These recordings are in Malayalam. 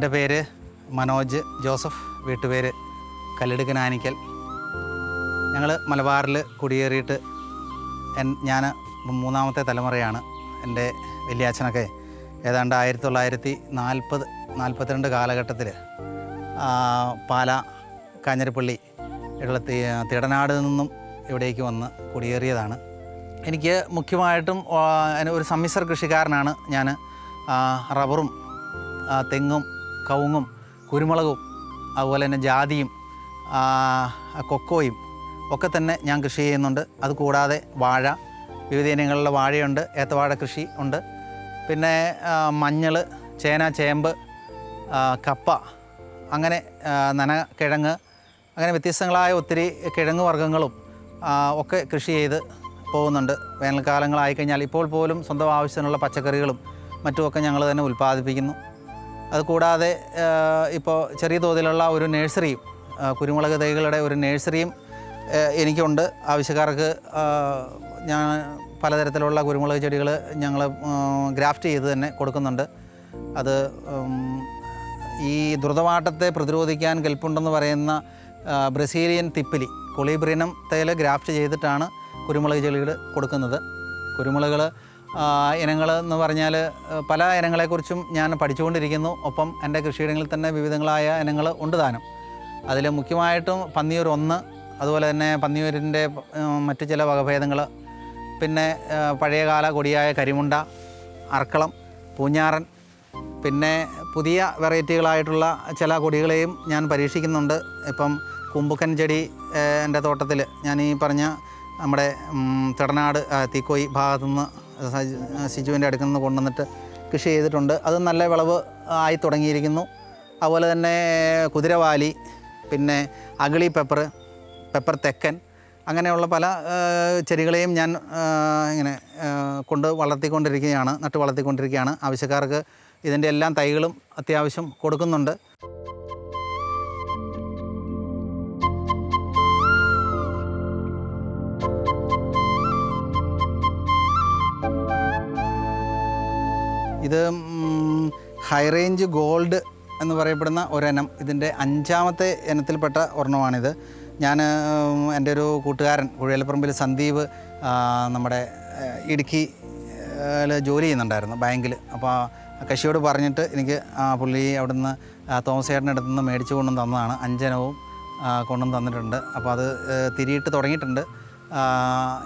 എന്റെ പേര് മനോജ് ജോസഫ് വീട്ടുപേര് കല്ലെടുക്കനാനിക്കൽ ഞങ്ങൾ മലബാറിൽ കുടിയേറിയിട്ട് ഞാൻ മൂന്നാമത്തെ തലമുറയാണ്. എന്റെ വലിയച്ഛനൊക്കെ ഏതാണ്ട് ആയിരത്തി തൊള്ളായിരത്തി നാൽപ്പത് നാൽപ്പത്തിരണ്ട് കാലഘട്ടത്തിൽ പാല കാഞ്ഞിരപ്പള്ളി ഉള്ള തിടനാട് നിന്നും ഇവിടേക്ക് വന്ന് കുടിയേറിയതാണ്. എനിക്ക് മുഖ്യമായിട്ടും ഒരു സമ്മിശ്ര കൃഷിക്കാരനാണ് ഞാൻ. റബ്ബറും തെങ്ങും കവുങ്ങും കുരുമുളകും അതുപോലെ തന്നെ ജാതിയും കൊക്കോയും ഒക്കെ തന്നെ ഞാൻ കൃഷി ചെയ്യുന്നുണ്ട്. അതുകൂടാതെ വാഴ വിവിധ ഇനങ്ങളിലുള്ള വാഴയുണ്ട് ഏത്തവാഴ കൃഷി ഉണ്ട്. പിന്നെ മഞ്ഞൾ ചേന ചേമ്പ് കപ്പ അങ്ങനെ നന കിഴങ്ങ് അങ്ങനെ വ്യത്യസ്തങ്ങളായ ഒത്തിരി കിഴങ്ങ് വർഗങ്ങളും ഒക്കെ കൃഷി ചെയ്ത് പോകുന്നുണ്ട്. വേനൽക്കാലങ്ങളായി കഴിഞ്ഞാൽ ഇപ്പോൾ പോലും സ്വന്തം ആവശ്യത്തിനുള്ള പച്ചക്കറികളും മറ്റുമൊക്കെ ഞങ്ങൾ തന്നെ ഉൽപ്പാദിപ്പിക്കുന്നു. അതുകൂടാതെ ഇപ്പോൾ ചെറിയ തോതിലുള്ള ഒരു നഴ്സറിയും കുരുമുളക് തൈകളുടെ ഒരു നഴ്സറിയും എനിക്കുണ്ട്. ആവശ്യക്കാർക്ക് ഞാൻ പലതരത്തിലുള്ള കുരുമുളക് ചെടികൾ ഞങ്ങൾ ഗ്രാഫ്റ്റ് ചെയ്ത് തന്നെ കൊടുക്കുന്നുണ്ട്. അത് ഈ ദ്രുതവാട്ടത്തെ പ്രതിരോധിക്കാൻ കെൽപ്പുണ്ടെന്ന് പറയുന്ന ബ്രസീലിയൻ തിപ്പിലി കൊളീബ്രിനം തേൽ ഗ്രാഫ്റ്റ് ചെയ്തിട്ടാണ് കുരുമുളക് ചെടികൾ കൊടുക്കുന്നത്. കുരുമുളകൾ ഇനങ്ങൾ എന്ന് പറഞ്ഞാൽ പല ഇനങ്ങളെക്കുറിച്ചും ഞാൻ പഠിച്ചുകൊണ്ടിരിക്കുന്നു. ഒപ്പം എന്റെ കൃഷിയിടങ്ങളിൽ തന്നെ വിവിധങ്ങളായ ഇനങ്ങൾ ഉണ്ട് താനും. അതിൽ മുഖ്യമായിട്ടും പന്നിയൂർ ഒന്ന് അതുപോലെ തന്നെ പന്നിയൂരിന്റെ മറ്റു ചില വകഭേദങ്ങൾ. പിന്നെ പഴയകാല കൊടിയായ കരിമുണ്ട അർക്കളം പൂഞ്ഞാറൻ. പിന്നെ പുതിയ വെറൈറ്റികളായിട്ടുള്ള ചില കൊടികളെയും ഞാൻ പരീക്ഷിക്കുന്നുണ്ട്. ഇപ്പം കുമ്പുക്കൻ ചെടി എന്റെ തോട്ടത്തിൽ. ഞാൻ ഈ പറഞ്ഞ നമ്മുടെ തടനാട് തീക്കോയി ഭാഗത്തുനിന്ന് സിജുവിന്റെ അടുക്കിൽ നിന്ന് കൊണ്ടുവന്നിട്ട് കൃഷി ചെയ്തിട്ടുണ്ട്. അത് നല്ല വിളവ് ആയി തുടങ്ങിയിരിക്കുന്നു. അതുപോലെ തന്നെ കുതിരവാലി പിന്നെ അഗളി പെപ്പർ പെപ്പർ തെക്കൻ അങ്ങനെയുള്ള പല ചെടികളെയും ഞാൻ ഇങ്ങനെ കൊണ്ട് വളർത്തിക്കൊണ്ടിരിക്കുകയാണ് നട്ട് വളർത്തിക്കൊണ്ടിരിക്കുകയാണ്. ആവശ്യക്കാർക്ക് ഇതിന്റെ എല്ലാം തൈകളും അത്യാവശ്യം കൊടുക്കുന്നുണ്ട്. ഇത് ഹൈ റേഞ്ച് ഗോൾഡ് എന്ന് പറയപ്പെടുന്ന ഒരെനം ഇതിന്റെ അഞ്ചാമത്തെ ഇനത്തിൽപ്പെട്ട ഒരെണ്ണമാണിത്. ഞാൻ എന്റെ ഒരു കൂട്ടുകാരൻ കുഴലപ്പറമ്പിൽ സന്ദീപ് നമ്മുടെ ഇടുക്കി ജോലി ചെയ്യുന്നുണ്ടായിരുന്നു ബാങ്കിൽ. അപ്പോൾ ആ കക്ഷിയോട് പറഞ്ഞിട്ട് എനിക്ക് പുള്ളി അവിടുന്ന് തോമസ് ചേട്ടനടുത്ത് നിന്ന് മേടിച്ച് കൊണ്ടുവന്ന് തന്നതാണ്. അഞ്ചനവും കൊണ്ടുവന്ന് തന്നിട്ടുണ്ട്. അപ്പോൾ അത് തിരിയിട്ട് തുടങ്ങിയിട്ടുണ്ട്.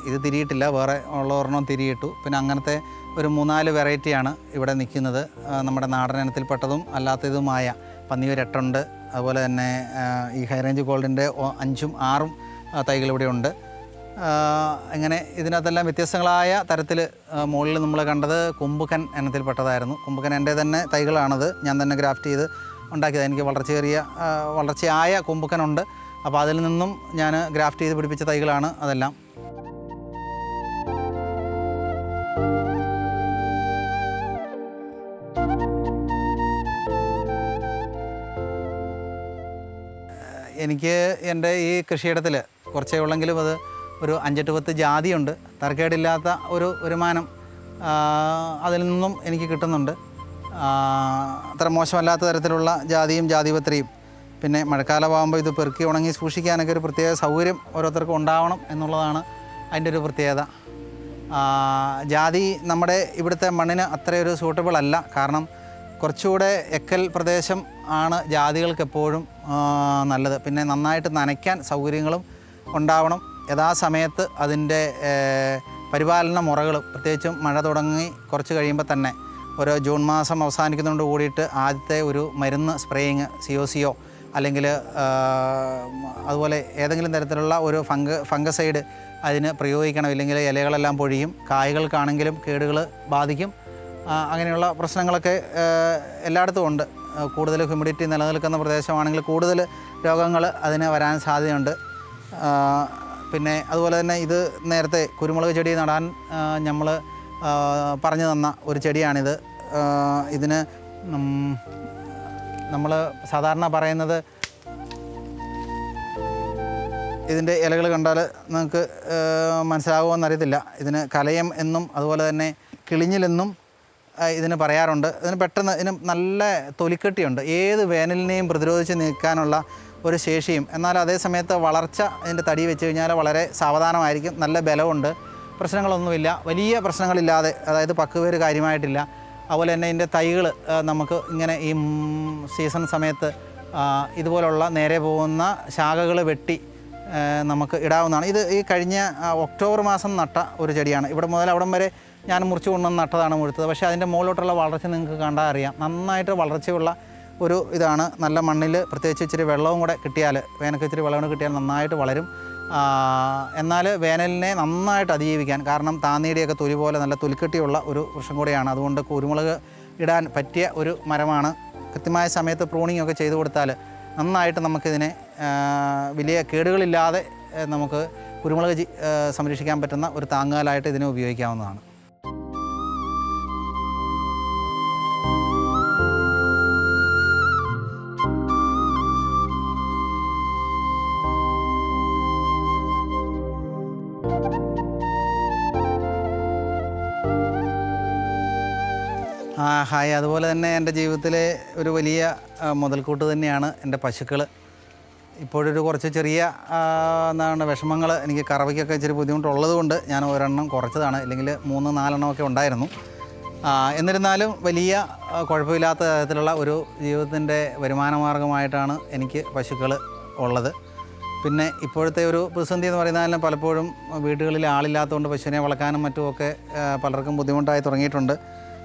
ഇത് തിരിയിട്ടില്ല. വേറെ ഉള്ള ഒരെണ്ണം തിരിയിട്ടു. പിന്നെ അങ്ങനത്തെ ഒരു മൂന്നാൽ വെറൈറ്റിയാണ് ഇവിടെ നിൽക്കുന്നത്. നമ്മുടെ നാടൻ ഇനത്തിൽപ്പെട്ടതും അല്ലാത്തതുമായ പന്നിയൂർ എട്ടുണ്ട്. അതുപോലെ തന്നെ ഈ ഹൈറേഞ്ച് ഗോൾഡിന്റെ അഞ്ചും ആറും തൈകൾ ഇവിടെ ഉണ്ട്. ഇങ്ങനെ ഇതിനകത്തെല്ലാം വ്യത്യസ്തങ്ങളായ തരത്തിൽ മുകളിൽ നമ്മൾ കണ്ടത് കുമ്പുക്കൻ ഇനത്തിൽപ്പെട്ടതായിരുന്നു. കുമ്പുക്കൻ എന്റെ തന്നെ തൈകളാണത്. ഞാൻ തന്നെ ഗ്രാഫ്റ്റ് ചെയ്ത് ഉണ്ടാക്കിയത്. എനിക്ക് വളർച്ചയേറിയ വളർച്ചയായ കുമ്പുക്കനുണ്ട് അപ്പോൾ അതിൽ നിന്നും ഞാൻ ഗ്രാഫ്റ്റ് ചെയ്ത് പിടിപ്പിച്ച തൈകളാണ് അതെല്ലാം. എനിക്ക് എന്റെ ഈ കൃഷിയിടത്തിൽ കുറച്ചേ ഉള്ളെങ്കിലും അത് ഒരു അഞ്ചെട്ട് പത്ത് ജാതിയുണ്ട്. തർക്കേടില്ലാത്ത ഒരു വരുമാനം അതിൽ നിന്നും എനിക്ക് കിട്ടുന്നുണ്ട്. അത്ര മോശമല്ലാത്ത തരത്തിലുള്ള ജാതിയും ജാതിപത്രിയും പിന്നെ മഴക്കാലമാകുമ്പോൾ ഇത് പെറുക്കി ഉണങ്ങി സൂക്ഷിക്കാനൊക്കെ ഒരു പ്രത്യേക സൗകര്യം ഓരോരുത്തർക്കും ഉണ്ടാവണം എന്നുള്ളതാണ് അതിന്റെ ഒരു പ്രത്യേകത. ജാതി നമ്മുടെ ഇവിടുത്തെ മണ്ണിന് അത്രയൊരു സൂട്ടബിൾ അല്ല. കാരണം കുറച്ചുകൂടെ എക്കൽ പ്രദേശം ആണ് ജാതികൾക്ക് എപ്പോഴും നല്ലത്. പിന്നെ നന്നായിട്ട് നനയ്ക്കാൻ സൗകര്യങ്ങളും ഉണ്ടാവണം. യഥാസമയത്ത് അതിന്റെ പരിപാലന മുറകൾ പ്രത്യേകിച്ചും മഴ തുടങ്ങി കുറച്ച് കഴിയുമ്പോൾ തന്നെ ഓരോ ജൂൺ മാസം അവസാനിക്കുന്നതുകൊണ്ട് കൂടിയിട്ട് ആദ്യത്തെ ഒരു മരുന്ന് സ്പ്രേയിങ് സിഒ സിഒ അല്ലെങ്കിൽ അതുപോലെ ഏതെങ്കിലും തരത്തിലുള്ള ഒരു ഫംഗ ഫംഗസൈഡ് അതിന് പ്രയോഗിക്കണം. ഇല്ലെങ്കിൽ ഇലകളെല്ലാം പൊഴിയും. കായ്കൾക്കാണെങ്കിലും കേടുകൾ ബാധിക്കും. അങ്ങനെയുള്ള പ്രശ്നങ്ങളൊക്കെ എല്ലായിടത്തും ഉണ്ട്. കൂടുതൽ ഹ്യൂമിഡിറ്റി നിലനിൽക്കുന്ന പ്രദേശമാണെങ്കിൽ കൂടുതൽ രോഗങ്ങൾ അതിന് വരാൻ സാധ്യതയുണ്ട്. പിന്നെ അതുപോലെ തന്നെ ഇത് നേരത്തെ കുരുമുളക് ചെടി നടാൻ നമ്മൾ പറഞ്ഞു തന്ന ഒരു ചെടിയാണിത്. ഇതിന് നമ്മൾ സാധാരണ പറയുന്നത് ഇതിന്റെ ഇലകൾ കണ്ടാൽ നിങ്ങൾക്ക് മനസ്സിലാകുമെന്നറിയത്തില്ല ഇതിന് കലയം എന്നും അതുപോലെ തന്നെ കിളിഞ്ഞിലെന്നും ഇതിന് പറയാറുണ്ട്. ഇതിന് പെട്ടെന്ന് ഇതിന് നല്ല തൊലിക്കെട്ടിയുണ്ട്. ഏത് വേനലിനെയും പ്രതിരോധിച്ച് നിൽക്കാനുള്ള ഒരു ശേഷിയും. എന്നാൽ അതേ സമയത്ത് വളർച്ച ഇതിന്റെ തടി വെച്ച് കഴിഞ്ഞാൽ വളരെ സാവധാനമായിരിക്കും. നല്ല ബലമുണ്ട്. പ്രശ്നങ്ങളൊന്നുമില്ല. വലിയ പ്രശ്നങ്ങളില്ലാതെ അതായത് പക്കുവേര് കാര്യമായിട്ടില്ല. അതുപോലെ തന്നെ ഇതിന്റെ തൈകൾ നമുക്ക് ഇങ്ങനെ ഈ സീസൺ സമയത്ത് ഇതുപോലുള്ള നേരെ പോകുന്ന ശാഖകൾ വെട്ടി നമുക്ക് ഇടാവുന്നതാണ്. ഇത് ഈ കഴിഞ്ഞ ഒക്ടോബർ മാസം നട്ട ഒരു ചെടിയാണ്. ഇവിടെ മുതൽ അവിടം വരെ ഞാൻ മുറിച്ച് കൊണ്ടുവന്ന് നട്ടതാണ് മുഴുത്തത്. പക്ഷേ അതിന്റെ മുകളിലോട്ടുള്ള വളർച്ച നിങ്ങൾക്ക് കണ്ടാൽ അറിയാം. നന്നായിട്ട് വളർച്ചയുള്ള ഒരു ഇതാണ്. നല്ല മണ്ണിൽ പ്രത്യേകിച്ച് ഇച്ചിരി വെള്ളവും കൂടെ കിട്ടിയാൽ വേനൽക്ക് ഇച്ചിരി വെള്ളം കൂടെ കിട്ടിയാൽ നന്നായിട്ട് വളരും. എന്നാൽ വേനലിനെ നന്നായിട്ട് അതിജീവിക്കാൻ കാരണം താന്നീടിയൊക്കെ തൊലി പോലെ നല്ല തൊലിക്കെട്ടിയുള്ള ഒരു വൃക്ഷം കൂടെയാണ്. അതുകൊണ്ട് കുരുമുളക് ഇടാൻ പറ്റിയ ഒരു മരമാണ്. കൃത്യമായ സമയത്ത് പ്രൂണിംഗ് ഒക്കെ ചെയ്തു കൊടുത്താൽ നന്നായിട്ട് നമുക്കിതിനെ വലിയ കേടുകളില്ലാതെ നമുക്ക് കുരുമുളക് സംരക്ഷിക്കാൻ പറ്റുന്ന ഒരു താങ്ങുകാലായിട്ട് ഇതിനെ ഉപയോഗിക്കാവുന്നതാണ്. ഹായ്. അതുപോലെ തന്നെ എന്റെ ജീവിതത്തിലെ ഒരു വലിയ മുതൽക്കൂട്ട് തന്നെയാണ് എന്റെ പശുക്കൾ. ഇപ്പോഴൊരു കുറച്ച് ചെറിയ എന്താണ് വിഷമങ്ങൾ എനിക്ക് കറവയ്ക്കൊക്കെ ഇച്ചിരി ബുദ്ധിമുട്ടുള്ളത് കൊണ്ട് ഞാൻ ഒരെണ്ണം കുറച്ചതാണ്. ഇല്ലെങ്കിൽ മൂന്ന് നാലെണ്ണമൊക്കെ ഉണ്ടായിരുന്നു. എന്നിരുന്നാലും വലിയ കുഴപ്പമില്ലാത്ത തരത്തിലുള്ള ഒരു ജീവിതത്തിന്റെ വരുമാന മാർഗമായിട്ടാണ് എനിക്ക് പശുക്കൾ ഉള്ളത്. പിന്നെ ഇപ്പോഴത്തെ ഒരു പ്രതിസന്ധി എന്ന് പറയുന്നതിന് പലപ്പോഴും വീടുകളിൽ ആളില്ലാത്തതുകൊണ്ട് പശുവിനെ വളർക്കാനും മറ്റുമൊക്കെ പലർക്കും ബുദ്ധിമുട്ടായി തുടങ്ങിയിട്ടുണ്ട്.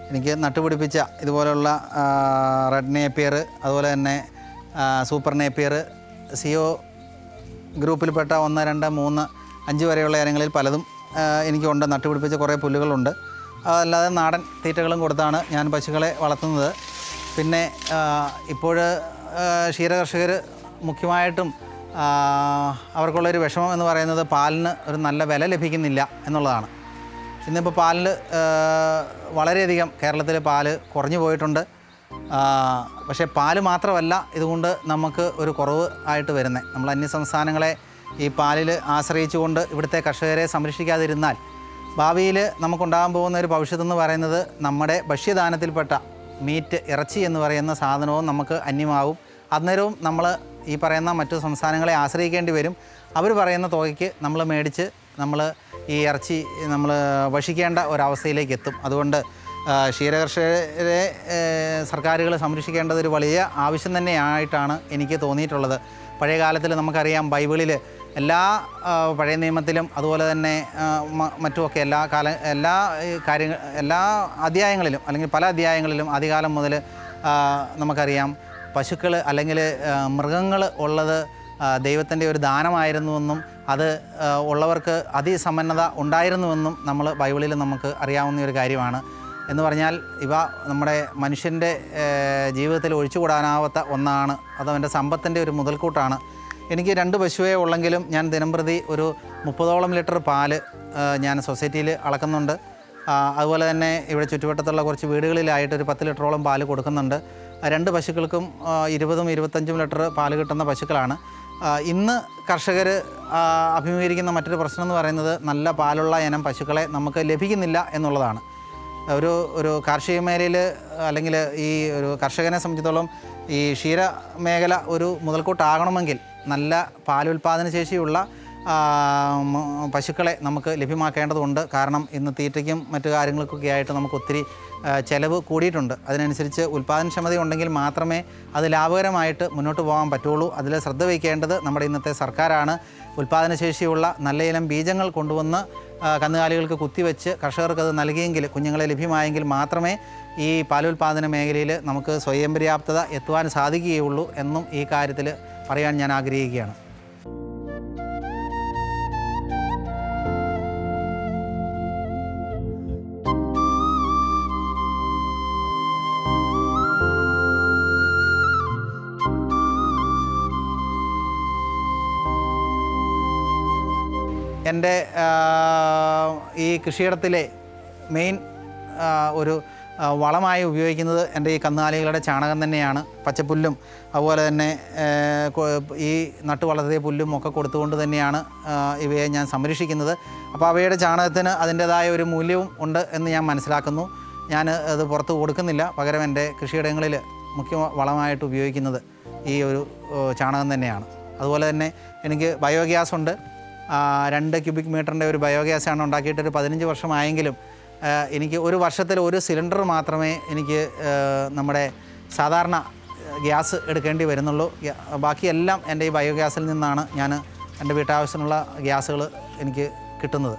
എനിക്ക് നട്ടുപിടിപ്പിച്ച ഇതുപോലുള്ള റെഡ് നേപ്പിയർ അതുപോലെ തന്നെ സൂപ്പർ നേപ്പിയർ സിഒ ഗ്രൂപ്പിൽപ്പെട്ട ഒന്ന് രണ്ട് മൂന്ന് അഞ്ച് വരെയുള്ള ഇനങ്ങളിൽ പലതും എനിക്കുണ്ട്. നട്ടുപിടിപ്പിച്ച കുറേ പുല്ലുകളുണ്ട്. അതല്ലാതെ നാടൻ തീറ്റകളും കൊടുത്താണ് ഞാൻ പശുക്കളെ വളർത്തുന്നത്. പിന്നെ ഇപ്പോൾ ക്ഷീരകർഷകർ മുഖ്യമായിട്ടും അവർക്കുള്ളൊരു വിഷമം എന്ന് പറയുന്നത് പാലിന് ഒരു നല്ല വില ലഭിക്കുന്നില്ല എന്നുള്ളതാണ്. ഇന്നിപ്പോൾ പാലിൽ വളരെയധികം കേരളത്തിൽ പാൽ കുറഞ്ഞു പോയിട്ടുണ്ട്. പക്ഷേ പാൽ മാത്രമല്ല ഇതുകൊണ്ട് നമുക്ക് ഒരു കുറവ് ആയിട്ട് വരുന്നത് നമ്മൾ അന്യ സംസ്ഥാനങ്ങളെ ഈ പാലിൽ ആശ്രയിച്ചുകൊണ്ട് ഇവിടുത്തെ കർഷകരെ സംരക്ഷിക്കാതിരുന്നാൽ ഭാവിയിൽ നമുക്കുണ്ടാകാൻ പോകുന്ന ഒരു ഭവിഷ്യത്തെന്ന് പറയുന്നത് നമ്മുടെ ഭക്ഷ്യദാനത്തിൽപ്പെട്ട മീറ്റ് ഇറച്ചി എന്ന് പറയുന്ന സാധനവും നമുക്ക് അന്യമാവും. അന്നേരവും നമ്മൾ ഈ പറയുന്ന മറ്റു സംസ്ഥാനങ്ങളെ ആശ്രയിക്കേണ്ടി വരും. അവർ പറയുന്ന തുകയ്ക്ക് നമ്മൾ മേടിച്ച് നമ്മൾ ഈ ഇറച്ചി നമ്മൾ ഭക്ഷിക്കേണ്ട ഒരവസ്ഥയിലേക്ക് എത്തും അതുകൊണ്ട് ക്ഷീരകർഷകരെ സർക്കാരുകൾ സംരക്ഷിക്കേണ്ടത് ഒരു വലിയ ആവശ്യം തന്നെയായിട്ടാണ് എനിക്ക് തോന്നിയിട്ടുള്ളത്. പഴയ കാലത്തിൽ നമുക്കറിയാം ബൈബിളിൽ എല്ലാ പഴയ നിയമത്തിലും അതുപോലെ തന്നെ മറ്റുമൊക്കെ എല്ലാ കാല എല്ലാ കാര്യങ്ങൾ എല്ലാ അധ്യായങ്ങളിലും അല്ലെങ്കിൽ പല അധ്യായങ്ങളിലും ആദ്യകാലം മുതൽ നമുക്കറിയാം പശുക്കൾ അല്ലെങ്കിൽ മൃഗങ്ങൾ ഉള്ളത് ദൈവത്തിന്റെ ഒരു ദാനമായിരുന്നുവെന്നും അത് ഉള്ളവർക്ക് അതിസമ്പന്നത ഉണ്ടായിരുന്നുവെന്നും നമ്മൾ ബൈബിളിൽ നമുക്ക് അറിയാവുന്ന ഒരു കാര്യമാണ്. എന്ന് പറഞ്ഞാൽ ഇവ നമ്മുടെ മനുഷ്യന്റെ ജീവിതത്തിൽ ഒഴിച്ചുകൂടാനാവാത്ത ഒന്നാണ്. അതവന്റെ സമ്പത്തിന്റെ ഒരു മുതൽക്കൂട്ടാണ്. എനിക്ക് രണ്ട് പശുവേ ഉള്ളെങ്കിലും ഞാൻ ദിനംപ്രതി ഒരു മുപ്പതോളം ലിറ്റർ പാൽ ഞാൻ സൊസൈറ്റിയിൽ അളക്കുന്നുണ്ട്. അതുപോലെ തന്നെ ഇവിടെ ചുറ്റുവട്ടത്തുള്ള കുറച്ച് വീടുകളിലായിട്ട് ഒരു പത്ത് ലിറ്ററോളം പാൽ കൊടുക്കുന്നുണ്ട്. രണ്ട് പശുക്കൾക്കും ഇരുപതും ഇരുപത്തഞ്ചും ലിറ്റർ പാൽ കിട്ടുന്ന പശുക്കളാണ്. ഇന്ന് കർഷകർ അഭിമുഖീകരിക്കുന്ന മറ്റൊരു പ്രശ്നം എന്ന് പറയുന്നത് നല്ല പാലുള്ള ഇനം പശുക്കളെ നമുക്ക് ലഭിക്കുന്നില്ല എന്നുള്ളതാണ്. ഒരു ഒരു കാർഷിക മേഖലയിൽ അല്ലെങ്കിൽ ഈ ഒരു കർഷകനെ സംബന്ധിച്ചിടത്തോളം ഈ ക്ഷീര മേഖല ഒരു മുതൽക്കൂട്ടാകണമെങ്കിൽ നല്ല പാലുൽപാദന ശേഷിയുള്ള പശുക്കളെ നമുക്ക് ലഭ്യമാക്കേണ്ടതുണ്ട്. കാരണം ഇന്ന് തീറ്റയ്ക്കും മറ്റു കാര്യങ്ങൾക്കൊക്കെ ആയിട്ട് നമുക്ക് ഒത്തിരി ചെലവ് കൂടിയിട്ടുണ്ട്. അതിനനുസരിച്ച് ഉൽപ്പാദനക്ഷമത ഉണ്ടെങ്കിൽ മാത്രമേ അത് ലാഭകരമായിട്ട് മുന്നോട്ട് പോകാൻ പറ്റുള്ളൂ. അതിൽ ശ്രദ്ധ വയ്ക്കേണ്ടത് നമ്മുടെ ഇന്നത്തെ സർക്കാരാണ്. ഉൽപ്പാദനശേഷിയുള്ള നല്ല ഇനം ബീജങ്ങൾ കൊണ്ടുവന്ന് കന്നുകാലികൾക്ക് കുത്തിവെച്ച് കർഷകർക്ക് അത് നൽകിയെങ്കിൽ കുഞ്ഞുങ്ങളെ ലഭ്യമായെങ്കിൽ മാത്രമേ ഈ പാലുൽപാദന മേഖലയിൽ നമുക്ക് സ്വയം പര്യാപ്തത എത്തുവാൻ സാധിക്കുകയുള്ളൂ എന്നും ഈ കാര്യത്തിൽ പറയാൻ ഞാൻ ആഗ്രഹിക്കുകയാണ്. എന്റെ ഈ കൃഷിയിടത്തിലെ മെയിൻ ഒരു വളമായി ഉപയോഗിക്കുന്നത് എന്റെ ഈ കന്നുകാലികളുടെ ചാണകം തന്നെയാണ്. പച്ചപ്പുല്ലും അതുപോലെ തന്നെ ഈ നട്ടു വളർത്തിയ പുല്ലും ഒക്കെ കൊടുത്തുകൊണ്ട് തന്നെയാണ് ഇവയെ ഞാൻ സംരക്ഷിക്കുന്നത്. അപ്പോൾ അവയുടെ ചാണകത്തിന് അതിന്റേതായ ഒരു മൂല്യവും ഉണ്ട് എന്ന് ഞാൻ മനസ്സിലാക്കുന്നു. ഞാൻ അത് പുറത്ത് കൊടുക്കുന്നില്ല. പകരം എന്റെ കൃഷിയിടങ്ങളിൽ മുഖ്യ വളമായിട്ട് ഉപയോഗിക്കുന്നത് ഈ ഒരു ചാണകം തന്നെയാണ്. അതുപോലെ തന്നെ എനിക്ക് ബയോഗ്യാസ് ഉണ്ട്. രണ്ട് ക്യൂബിക് മീറ്ററിന്റെ ഒരു ബയോഗ്യാസാണ് ഉണ്ടാക്കിയിട്ട് ഒരു പതിനഞ്ച് വർഷമായെങ്കിലും എനിക്ക് ഒരു വർഷത്തിൽ ഒരു സിലിണ്ടർ മാത്രമേ എനിക്ക് നമ്മുടെ സാധാരണ ഗ്യാസ് എടുക്കേണ്ടി വരുന്നുള്ളൂ. ബാക്കിയെല്ലാം എന്റെ ഈ ബയോഗ്യാസിൽ നിന്നാണ് ഞാൻ എന്റെ വീട്ടാവശ്യത്തിനുള്ള ഗ്യാസുകൾ എനിക്ക് കിട്ടുന്നത്.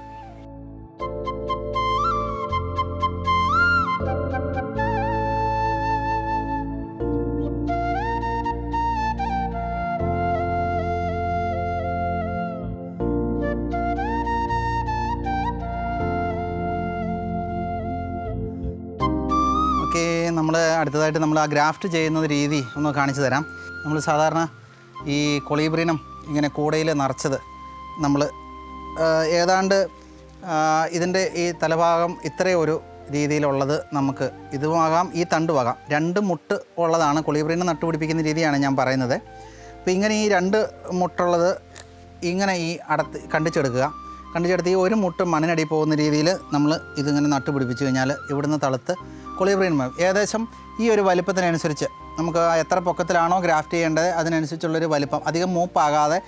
ആ ഗ്രാഫ്റ്റ് ചെയ്യുന്ന രീതി ഒന്ന് കാണിച്ചു തരാം. നമ്മൾ സാധാരണ ഈ കൊളീബ്രീനം ഇങ്ങനെ കൂടയിൽ നിറച്ചത് നമ്മൾ ഏതാണ്ട് ഇതിന്റെ ഈ തലഭാഗം ഇത്രയും ഒരു രീതിയിലുള്ളത് നമുക്ക് ഇതുമാകാം ഈ തണ്ടുമാകാം. രണ്ട് മുട്ട് ഉള്ളതാണ് കൊളീബ്രീനം നട്ടുപിടിപ്പിക്കുന്ന രീതിയാണ് ഞാൻ പറയുന്നത്. അപ്പോൾ ഇങ്ങനെ ഈ രണ്ട് മുട്ടുള്ളത് ഇങ്ങനെ ഈ അടത്ത് കണ്ടിച്ചെടുക്കുക. കണ്ടിച്ചെടുത്ത് ഈ ഒരു മുട്ട് മണ്ണിനടി പോകുന്ന രീതിയിൽ നമ്മൾ ഇതിങ്ങനെ നട്ടുപിടിപ്പിച്ച് കഴിഞ്ഞാൽ ഇവിടുന്ന് തളുത്ത് കൊളിബ്രീൻ ഏകദേശം ഈ ഒരു വലിപ്പത്തിനനുസരിച്ച് നമുക്ക് എത്ര പൊക്കത്തിലാണോ ഗ്രാഫ്റ്റ് ചെയ്യേണ്ടത് അതിനനുസരിച്ചുള്ളൊരു വലിപ്പം. അധികം മൂപ്പാകാതെ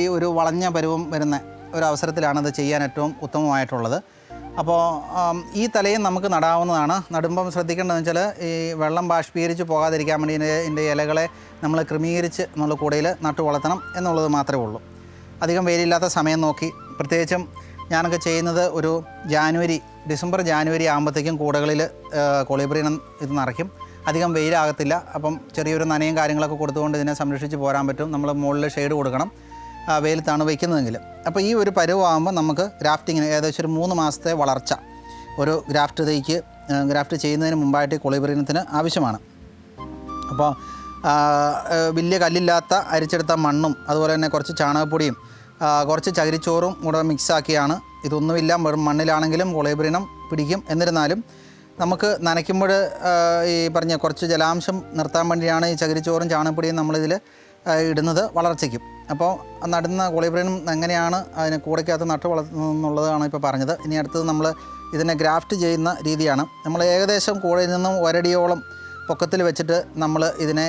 ഈ ഒരു വളഞ്ഞ പരുവം വരുന്ന ഒരു അവസരത്തിലാണ് അത് ചെയ്യാൻ ഏറ്റവും ഉത്തമമായിട്ടുള്ളത്. അപ്പോൾ ഈ തലയും നമുക്ക് നടാവുന്നതാണ്. നടുമ്പം ശ്രദ്ധിക്കേണ്ടതെന്ന് വെച്ചാൽ ഈ വെള്ളം ബാഷ്പീകരിച്ച് പോകാതിരിക്കാൻ വേണ്ടി ഇതിന്റെ ഇലകളെ നമ്മൾ ക്രമീകരിച്ച് നമ്മൾ കൂടയിൽ നട്ടു വളർത്തണം എന്നുള്ളത് മാത്രമേ ഉള്ളൂ. അധികം വെയിലില്ലാത്ത സമയം നോക്കി പ്രത്യേകിച്ചും ഞാനൊക്കെ ചെയ്യുന്നത് ഒരു ജാനുവരി ഡിസംബർ ജാനുവരി ആകുമ്പോഴത്തേക്കും കൂടകളിൽ കൊളിബ്രീനം ഇത് നിറയ്ക്കും അധികം വെയിലാകത്തില്ല. അപ്പം ചെറിയൊരു നനയും കാര്യങ്ങളൊക്കെ കൊടുത്തുകൊണ്ട് ഇതിനെ സംരക്ഷിച്ച് പോരാൻ പറ്റും. നമ്മൾ മുകളിൽ ഷെയ്ഡ് കൊടുക്കണം. വെയിലത്താണ് വയ്ക്കുന്നതെങ്കിൽ. അപ്പോൾ ഈ ഒരു പരുവാകുമ്പോൾ നമുക്ക് ഗ്രാഫ്റ്റിങ്ങിന് ഏകദേശം ഒരു മൂന്ന് മാസത്തെ വളർച്ച. ഒരു ഗ്രാഫ്റ്റ് തൈക്ക് ഗ്രാഫ്റ്റ് ചെയ്യുന്നതിന് മുമ്പായിട്ട് കൊളിബ്രീനത്തിന് ആവശ്യമാണ്. അപ്പോൾ വലിയ കല്ലില്ലാത്ത അരിച്ചെടുത്ത മണ്ണും അതുപോലെ തന്നെ കുറച്ച് ചാണകപ്പൊടിയും കുറച്ച് ചകിരിച്ചോറും കൂടെ മിക്സാക്കിയാണ്. ഇതൊന്നുമില്ല വെറും മണ്ണിലാണെങ്കിലും കൊളേബ്രിനം പിടിക്കും. എന്നിരുന്നാലും നമുക്ക് നനയ്ക്കുമ്പോൾ ഈ പറഞ്ഞ കുറച്ച് ജലാംശം നിർത്താൻ വേണ്ടിയാണ് ഈ ചകിരിച്ചോറും ചാണകപ്പൊടിയും നമ്മളിതിൽ ഇടുന്നത് വളർച്ചയ്ക്കും. അപ്പോൾ നടുന്ന കൊളിബ്രിനം എങ്ങനെയാണ് അതിനെ കൂടയ്ക്കകത്ത് നട്ട് വളർത്തുന്നത് എന്നുള്ളതാണ് ഇപ്പോൾ പറഞ്ഞത്. ഇനി അടുത്തത് നമ്മൾ ഇതിനെ ഗ്രാഫ്റ്റ് ചെയ്യുന്ന രീതിയാണ്. നമ്മൾ ഏകദേശം കൂടയിൽ നിന്നും ഒരടിയോളം പൊക്കത്തിൽ വെച്ചിട്ട് നമ്മൾ ഇതിനെ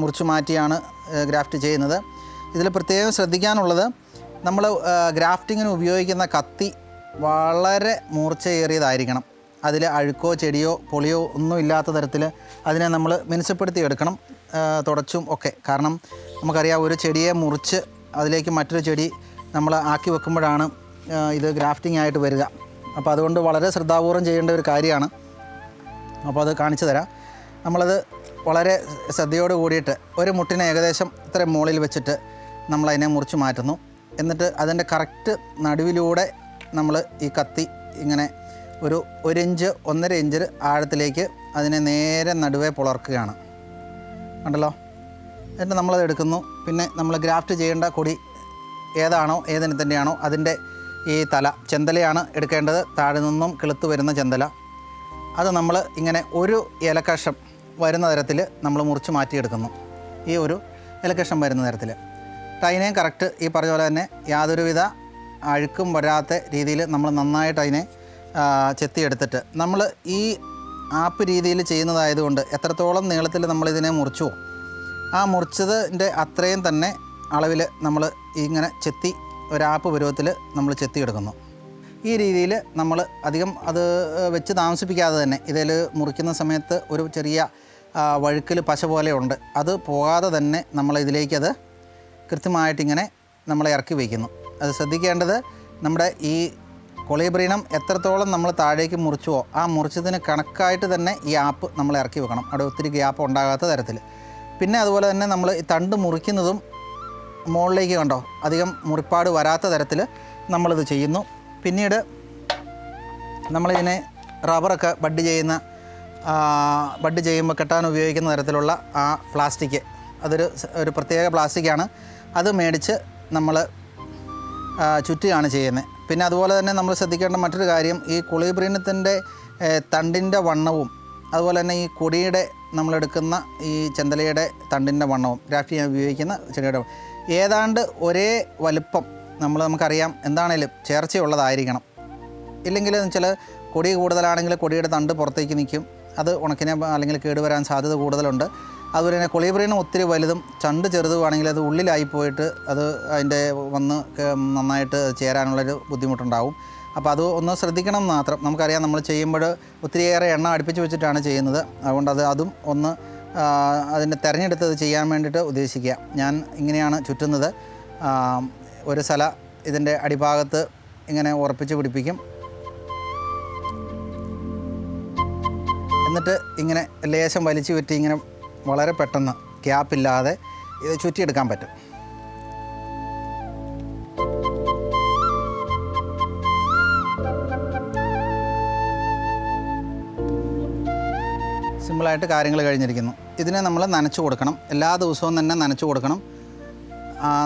മുറിച്ച് മാറ്റിയാണ് ഗ്രാഫ്റ്റ് ചെയ്യുന്നത്. ഇതിൽ പ്രത്യേകം ശ്രദ്ധിക്കാനുള്ളത് നമ്മൾ ഗ്രാഫ്റ്റിങ്ങിന് ഉപയോഗിക്കുന്ന കത്തി വളരെ മൂർച്ചയേറിയതായിരിക്കണം. അതിൽ അഴുക്കോ ചെടിയോ പൊളിയോ ഒന്നും ഇല്ലാത്ത തരത്തിൽ അതിനെ നമ്മൾ മിനുസപ്പെടുത്തി എടുക്കണം തുടച്ചും ഒക്കെ. കാരണം നമുക്കറിയാം ഒരു ചെടിയെ മുറിച്ച് അതിലേക്ക് മറ്റൊരു ചെടി നമ്മൾ ആക്കി വെക്കുമ്പോഴാണ് ഇത് ഗ്രാഫ്റ്റിംഗ് ആയിട്ട് വരിക. അപ്പോൾ അതുകൊണ്ട് വളരെ ശ്രദ്ധാപൂർവം ചെയ്യേണ്ട ഒരു കാര്യമാണ്. അപ്പോൾ അത് കാണിച്ചു തരാം. നമ്മളത് വളരെ ശ്രദ്ധയോട് കൂടിയിട്ട് ഒരു മുട്ടിനെ ഏകദേശം ഇത്ര മുകളിൽ വെച്ചിട്ട് നമ്മളതിനെ മുറിച്ച് മാറ്റുന്നു. എന്നിട്ട് അതിന്റെ കറക്റ്റ് നടുവിലൂടെ നമ്മൾ ഈ കത്തി ഇങ്ങനെ ഒരു ഒരു ഇഞ്ച് ഒന്നര ഇഞ്ച് ആഴത്തിലേക്ക് അതിനെ നേരെ നടുവേ പുളർക്കുകയാണ്. കണ്ടല്ലോ? എന്നിട്ട് നമ്മളത് എടുക്കുന്നു. പിന്നെ നമ്മൾ ഗ്രാഫ്റ്റ് ചെയ്യേണ്ട കൊടി ഏതാണോ ഏതിനത്തിന്റെയാണോ അതിന്റെ ഈ തല. ചെന്തലയാണ് എടുക്കേണ്ടത്. താഴെ നിന്നും കിളുത്ത് വരുന്ന ചെന്തല. അത് നമ്മൾ ഇങ്ങനെ ഒരു ഇലക്കഷം വരുന്ന തരത്തിൽ നമ്മൾ മുറിച്ച് മാറ്റിയെടുക്കുന്നു. ഈ ഒരു ഇലക്കഷം വരുന്ന തരത്തിൽ. അതിനെ കറക്റ്റ് ഈ പറഞ്ഞ പോലെ തന്നെ യാതൊരുവിധ അഴുക്കും വരാത്ത രീതിയിൽ നമ്മൾ നന്നായിട്ട് അതിനെ ചെത്തിയെടുത്തിട്ട് നമ്മൾ ഈ ആപ്പ് രീതിയിൽ ചെയ്യുന്നതായതുകൊണ്ട് എത്രത്തോളം നീളത്തിൽ നമ്മളിതിനെ മുറിച്ചുവോ ആ മുറിച്ചതിന്റെ അത്രയും തന്നെ അളവിൽ നമ്മൾ ഇങ്ങനെ ചെത്തി ഒരാപ്പ് പരുവത്തിൽ നമ്മൾ ചെത്തിയെടുക്കുന്നു. ഈ രീതിയിൽ നമ്മൾ അധികം അത് വെച്ച് താമസിപ്പിക്കാതെ തന്നെ ഇതിൽ മുറിക്കുന്ന സമയത്ത് ഒരു ചെറിയ വഴുക്കൽ പശ പോലെ ഉണ്ട്. അത് പോകാതെ തന്നെ നമ്മൾ ഇതിലേക്കത് കൃത്യമായിട്ടിങ്ങനെ നമ്മൾ ഇറക്കി വയ്ക്കുന്നു. അത് ശ്രദ്ധിക്കേണ്ടത് നമ്മുടെ ഈ കൊളിബ്രീനം എത്രത്തോളം നമ്മൾ താഴേക്ക് മുറിച്ചുവോ ആ മുറിച്ചതിന് കണക്കായിട്ട് തന്നെ ഈ ആപ്പ് നമ്മൾ ഇറക്കി വെക്കണം. അവിടെ ഒത്തിരി ഗ്യാപ്പ് ഉണ്ടാകാത്ത തരത്തിൽ. പിന്നെ അതുപോലെ തന്നെ നമ്മൾ തണ്ട് മുറിക്കുന്നതും മുകളിലേക്ക് കണ്ടോ അധികം മുറിപ്പാട് വരാത്ത തരത്തിൽ നമ്മളിത് ചെയ്യുന്നു. പിന്നീട് നമ്മളിതിനെ റബ്ബറൊക്കെ ബഡ് ചെയ്യുന്ന ബഡ് ചെയ്യുമ്പോൾ കെട്ടാൻ ഉപയോഗിക്കുന്ന തരത്തിലുള്ള ആ പ്ലാസ്റ്റിക്. അതൊരു ഒരു പ്രത്യേക പ്ലാസ്റ്റിക്കാണ് അത് മേടിച്ച് നമ്മൾ ചുറ്റുകയാണ് ചെയ്യുന്നത് പിന്നെ അതുപോലെ തന്നെ നമ്മൾ ശ്രദ്ധിക്കേണ്ട മറ്റൊരു കാര്യം ഈ കുളിബ്രീനത്തിന്റെ തണ്ടിന്റെ വണ്ണവും അതുപോലെ തന്നെ ഈ കൊടിയുടെ നമ്മളെടുക്കുന്ന ഈ ചെന്തലയുടെ തണ്ടിന്റെ വണ്ണവും രാഷ്ട്രീയ ഉപയോഗിക്കുന്ന ചെടിയുടെ ഏതാണ്ട് ഒരേ വലുപ്പം നമ്മൾ നമുക്കറിയാം എന്താണേലും ചേർച്ചയുള്ളതായിരിക്കണം. ഇല്ലെങ്കിൽ എന്ന് വെച്ചാൽ കൊടി കൂടുതലാണെങ്കിൽ കൊടിയുടെ തണ്ട് പുറത്തേക്ക് നിൽക്കും. അത് ഉണക്കിനെ അല്ലെങ്കിൽ കേടുവരാൻ സാധ്യത കൂടുതലുണ്ട്. അതുപോലെ തന്നെ കൊളീബ്രീനും ഒത്തിരി വലുതും ചണ്ട് ചെറുതുമാണെങ്കിൽ അത് ഉള്ളിലായി പോയിട്ട് അത് അതിന്റെ വന്ന് നന്നായിട്ട് ചേരാനുള്ളൊരു ബുദ്ധിമുട്ടുണ്ടാവും. അപ്പോൾ അത് ഒന്ന് ശ്രദ്ധിക്കണം മാത്രം. നമുക്കറിയാം നമ്മൾ ചെയ്യുമ്പോൾ ഒത്തിരിയേറെ എണ്ണ അടുപ്പിച്ച് വെച്ചിട്ടാണ് ചെയ്യുന്നത്. അതുകൊണ്ട് അത് അതും ഒന്ന് അതിന്റെ തിരഞ്ഞെടുത്തത് ചെയ്യാൻ വേണ്ടിയിട്ട് ഉദ്ദേശിക്കുക. ഞാൻ ഇങ്ങനെയാണ് ചുറ്റുന്നത്. ഒരു സല ഇതിന്റെ അടിഭാഗത്ത് ഇങ്ങനെ ഉറപ്പിച്ച് പിടിപ്പിക്കും. എന്നിട്ട് ഇങ്ങനെ ലേശം വലിച്ചു വെറ്റി ഇങ്ങനെ വളരെ പെട്ടെന്ന് ക്യാപ്പില്ലാതെ ഇത് ചുറ്റിയെടുക്കാൻ പറ്റും. സിമ്പിളായിട്ട് കാര്യങ്ങൾ കഴിഞ്ഞിരിക്കുന്നു. ഇതിനെ നമ്മൾ നനച്ചു കൊടുക്കണം. എല്ലാ ദിവസവും തന്നെ നനച്ചു കൊടുക്കണം.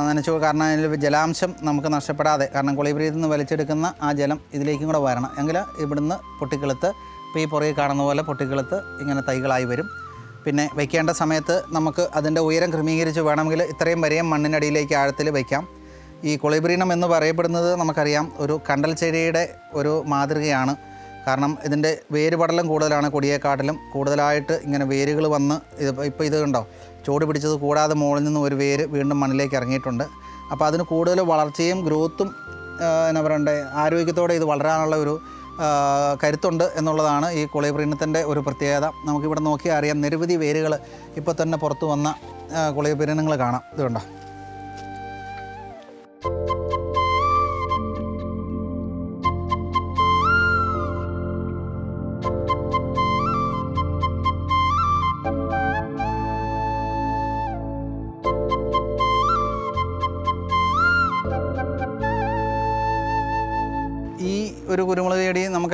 നനച്ചു കാരണം അതിൽ ജലാംശം നമുക്ക് നഷ്ടപ്പെടാതെ കാരണം കൊളിബ്രീതിൽ നിന്ന് വലിച്ചെടുക്കുന്ന ആ ജലം ഇതിലേക്കും കൂടെ വരണം. എങ്കിൽ ഇവിടുന്ന് പൊട്ടിക്കെളുത്ത് ഇപ്പോൾ ഈ പുറകെ കാണുന്ന പോലെ പൊട്ടിക്കെളുത്ത് ഇങ്ങനെ തൈകളായി വരും. പിന്നെ വയ്ക്കേണ്ട സമയത്ത് നമുക്ക് അതിന്റെ ഉയരം ക്രമീകരിച്ച് വേണമെങ്കിൽ ഇത്രയും വരെയും മണ്ണിനടിയിലേക്ക് ആഴത്തിൽ വയ്ക്കാം ഈ കൊളിബ്രീനം എന്ന് പറയപ്പെടുന്നത് നമുക്കറിയാം ഒരു കണ്ടൽ ചെടിയുടെ ഒരു മാതൃകയാണ്. കാരണം ഇതിന്റെ വേര് പടലം കൂടുതലാണ് കൊടിയേക്കാട്ടിലും. കൂടുതലായിട്ട് ഇങ്ങനെ വേരുകൾ വന്ന് ഇത് ഇപ്പോൾ ഇത് കണ്ടോ? ചൂട് പിടിച്ചത് കൂടാതെ മുകളിൽ നിന്ന് ഒരു വേര് വീണ്ടും മണ്ണിലേക്ക് ഇറങ്ങിയിട്ടുണ്ട്. അപ്പോൾ അതിന് കൂടുതൽ വളർച്ചയും ഗ്രോത്തും എന്നാ പറയണ്ടേ ആരോഗ്യത്തോടെ ഇത് വളരാനുള്ള ഒരു കരുത്തുണ്ട് എന്നുള്ളതാണ് ഈ കുളിപ്രീണത്തിന്റെ ഒരു പ്രത്യേകത. നമുക്കിവിടെ നോക്കിയാൽ അറിയാം നിരവധി വേരുകൾ ഇപ്പോൾ തന്നെ പുറത്തു വന്ന കുളിപ്രീണങ്ങൾ കാണാം. ഇത്